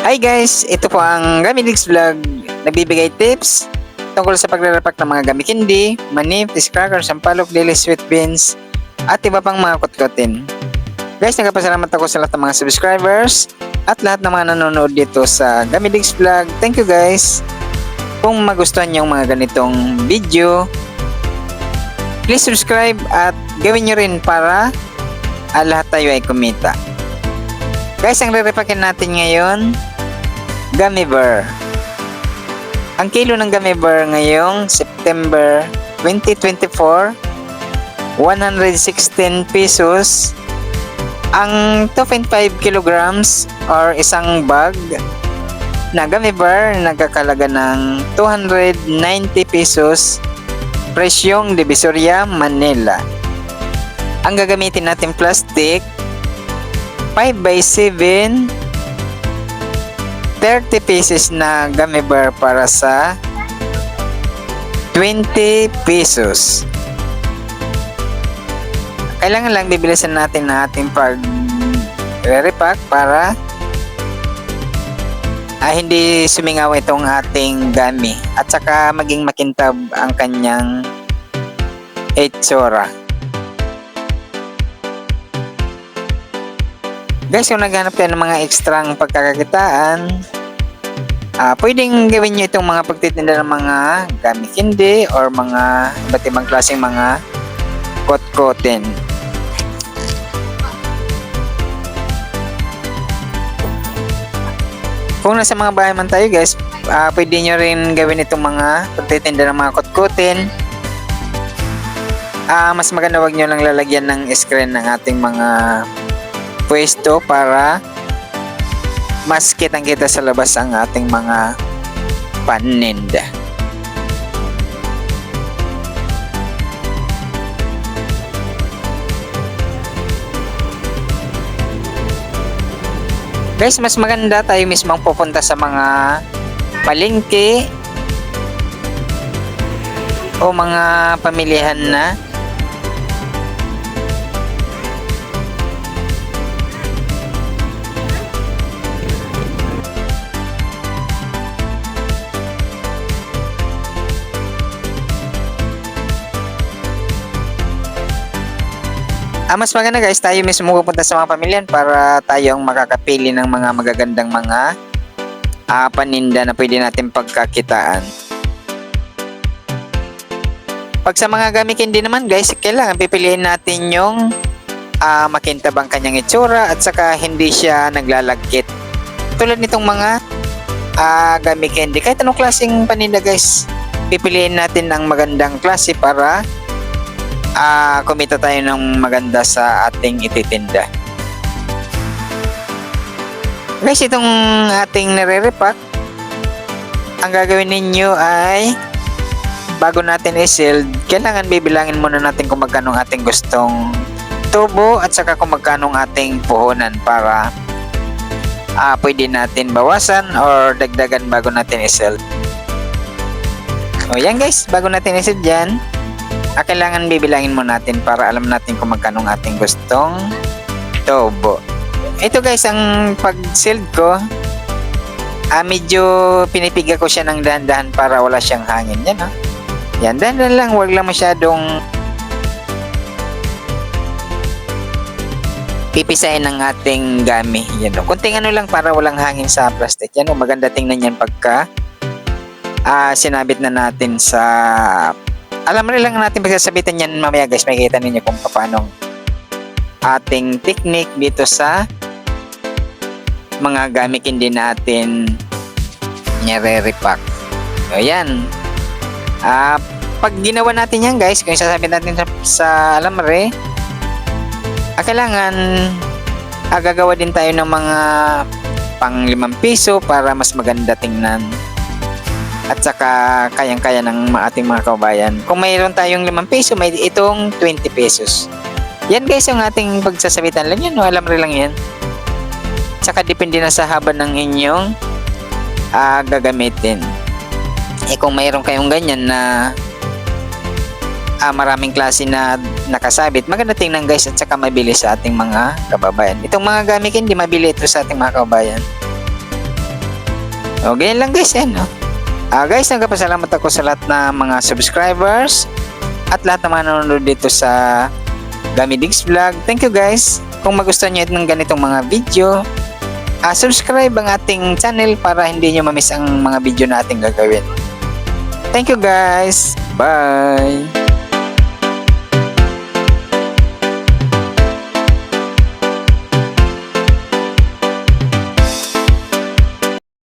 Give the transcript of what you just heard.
Hi guys! Ito po ang Gamilix Vlog. Nagbibigay tips tungkol sa paglalapak ng mga gami candy, manip, crackers, sampalok, lili, sweet beans, at iba pang mga kutkutin. Guys, nagpasalamat ako sa lahat ng mga subscribers at lahat ng mga nanonood dito sa Gamilix Vlog. Thank you guys! Kung magustuhan niyo mga ganitong video, please subscribe at gawin nyo rin para ah, lahat tayo ay kumita. Guys, ang re-repakin natin ngayon, gummy bear. Ang kilo ng gummy bear ngayong September 2024, 116 pesos. Ang 2.5 kilograms or isang bag na gummy bear nagkakalaga ng 290 pesos presyong Divisoria, Manila. Ang gagamitin natin plastic 5 by 7 30 pieces na gummy bear para sa 20 pesos. Kailangan lang bibilisan natin na ating pag repack para ah, hindi sumingaw itong ating gummy at saka maging makintab ang kanyang itsura. Guys, kung naghanap kayo ng mga ekstrang pagkakakitaan, ah pwedeng gawin nyo itong mga pagtitinda ng mga gamit hindi or mga iba't ibang klaseng mga kot-kotin. Kung nasa mga bahay man tayo guys, ah pwede nyo rin gawin itong mga pagtitinda ng mga kot-kotin. Ah, mas maganda wag nyo lang lalagyan ng screen ng ating mga pwesto para mas kitang kita sa labas ang ating mga paninda. Guys, mas maganda tayo mismo pupunta sa mga palengke o mga pamilihan na Ah, mas maganda guys, tayo mismo pupunta sa mga pamilyan para tayong makakapili ng mga magagandang mga ah, paninda na pwede natin pagkakitaan. Pag sa mga gamit hindi naman guys, kailangan pipiliin natin yung ah, makintab ang kanyang itsura at saka hindi siya naglalagkit. Tulad nitong mga gamit candy, kahit anong klaseng paninda guys, pipiliin natin ang magandang klase para ah kumita tayo ng maganda sa ating ititinda. Guys, itong ating nire-repack, ang gagawin ninyo ay bago natin i-sealed, kailangan bibilangin muna natin kung magkano ang ating gustong tubo at saka kung magkano ang ating puhunan para ah pwede natin bawasan or dagdagan bago natin i-sealed. O yan guys, bago natin i-sealed yan, ah, kailangan bibilangin mo natin para alam natin kung magkano ating gustong tubo. Ito guys, ang pag-sealed ko, ah, medyo pinipiga ko siya ng dahan-dahan para wala siyang hangin. Yan ha. Yan, dahan-dahan lang, wag lang masyadong pipisahin ng ating gami. Yan o. Kunting ano lang para walang hangin sa plastic. Yan o, maganda tingnan yan pagka ah, sinabit na natin sa alam mo lang natin pagsasabitan yan mamaya guys. Makikita ninyo kung paano ating technique dito sa mga gamit hindi natin nire-repack. So yan ah pag ginawa natin yan guys kung sasabit natin sa, sa alamre ah, kailangan ah, gagawa din tayo ng mga pang limang piso para mas maganda tingnan at saka kayang-kaya ng ating mga kababayan. Kung mayroon tayong 5 peso, may itong 20 pesos. Yan guys yung ating pagsasabitan lang yan. No? Alam rin lang yan. Tsaka depende na sa haba ng inyong ah, gagamitin. Eh kung mayroon kayong ganyan na ah, maraming klase na nakasabit, maganda tingnan guys at saka mabili sa ating mga kababayan. Itong mga gamit hindi mabili ito sa ating mga kababayan. O, ganyan lang guys, yan, no? Ah, guys, nagpapasalamat ako sa lahat ng mga subscribers at lahat ng mga nanonood dito sa Gamidigs Vlog. Thank you guys. Kung magustuhan nyo ng ganitong mga video, ah, subscribe ang ating channel para hindi nyo mamiss ang mga video na ating gagawin. Thank you guys. Bye.